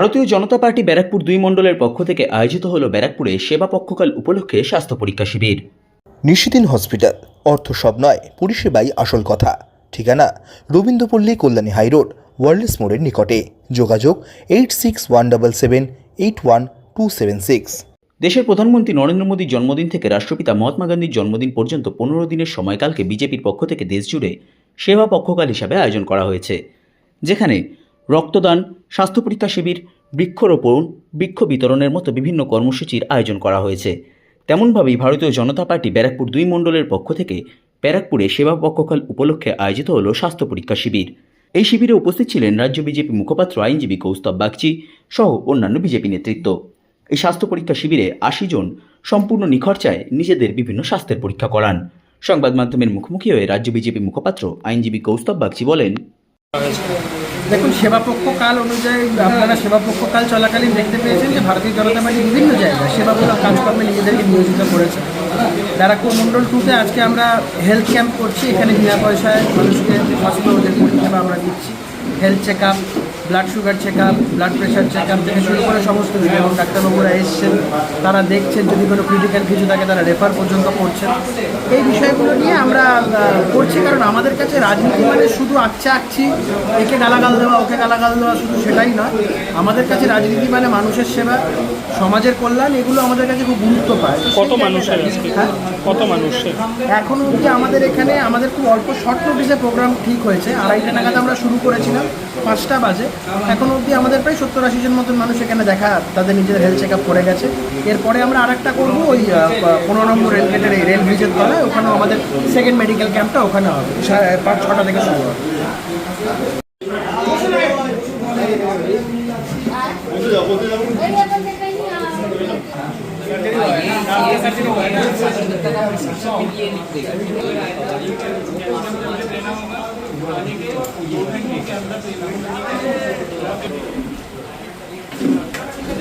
ভারতীয় জনতা পার্টি ব্যারাকপুর দুই মণ্ডলের পক্ষ থেকে আয়োজিত হল ব্যারাকপুরে সেবা পক্ষকাল উপলক্ষে স্বাস্থ্য পরীক্ষা শিবির। নিশিদিন হসপিটাল অর্থ সব নয় পরিষেবাই আসল কথা। ঠিকানা রবীন্দ্রপল্লী কল্যাণী হাইরোড ওয়ার্ল্ডস মোড়ের নিকটে। যোগাযোগ eight six one double seven eight one two seven six. দেশের প্রধানমন্ত্রী নরেন্দ্র মোদীর জন্মদিন থেকে রাষ্ট্রপিতা মহাত্মা গান্ধীর জন্মদিন পর্যন্ত পনেরো দিনের সময়কালকে বিজেপির পক্ষ থেকে দেশজুড়ে সেবা পক্ষকাল হিসাবে আয়োজন করা হয়েছে। যেখানে রক্তদান, স্বাস্থ্য পরীক্ষা শিবির, বৃক্ষরোপণ, বৃক্ষ বিতরণের মতো বিভিন্ন কর্মসূচির আয়োজন করা হয়েছে। তেমনভাবেই ভারতীয় জনতা পার্টি ব্যারাকপুর দুই মণ্ডলের পক্ষ থেকে ব্যারাকপুরে সেবা পক্ষকাল উপলক্ষে আয়োজিত হল স্বাস্থ্য পরীক্ষা শিবির। এই শিবিরে উপস্থিত ছিলেন রাজ্য বিজেপি মুখপাত্র, আইনজীবী কৌস্তব বাগচি সহ অন্যান্য বিজেপি নেতৃত্ব। এই স্বাস্থ্য পরীক্ষা শিবিরে আশি জন সম্পূর্ণ নিখরচায় নিজেদের বিভিন্ন স্বাস্থ্যের পরীক্ষা করান। সংবাদ মাধ্যমের মুখোমুখি হয়ে রাজ্য বিজেপি মুখপাত্র, আইনজীবী কৌস্তব বাগচি বলেন দেখুন সেবাপক্ষ কাল অনুযায়ী আপনারা সেবাপক্ষ কাল চলাকালীন দেখতে পেয়েছেন যে ভারতীয় জনতা পার্টি বিভিন্ন জায়গায় সেবামূলক কাজকর্মে নিজেদেরকে নিয়োজিত করেছে। ব্যারাকপুর মণ্ডল টুতে আজকে আমরা হেলথ ক্যাম্প করছি। এখানে বিনা পয়সায় মানুষকে স্বাস্থ্য ওদের পরিষেবা আমরা দিচ্ছি। Health check up blood sugar check up blood pressure check up থেকে শুরু করে সমস্ত কিছু এবং ডাক্তারবাবুরা এসছেন তারা দেখছেন যদি কোনো ক্রিটিক্যাল কিছু থাকে তারা রেফার পর্যন্ত করছেন। এই বিষয়গুলো নিয়ে আমরা করছি কারণ আমাদের কাছে রাজনীতি মানে শুধু আচ্ছা আঁকছি একে গালাগাল দেওয়া ওকে গালাগাল দেওয়া শুধু সেটাই নয়। আমাদের কাছে রাজনীতি মানে মানুষের সেবা সমাজের কল্যাণ এগুলো আমাদের কাছে খুব গুরুত্ব পায়। কত মানুষের হ্যাঁ? কত মানুষের? এখনও অবধি আমাদের এখানে আমাদের খুব অল্প শর্ট নোটিসে প্রোগ্রাম ঠিক হয়েছে। আড়াইটা নাগাদ আমরা শুরু করেছিলাম পাঁচটা বাজে। এখনও অবধি আমাদের প্রায় সত্তর আশি জন মতন মানুষ এখানে দেখা, তাদের নিজেদের হেলথ চেক আপ করে গেছে। এরপরে আমরা আরেকটা করব ওই পনেরো নম্বর রেলগেটের এই রেল ব্রিজের তলায়, ওখানেও আমাদের সেকেন্ড মেডিকেল ক্যাম্পটা ওখানে হবে। পাঁচ ছটা থেকে শুরু হবে।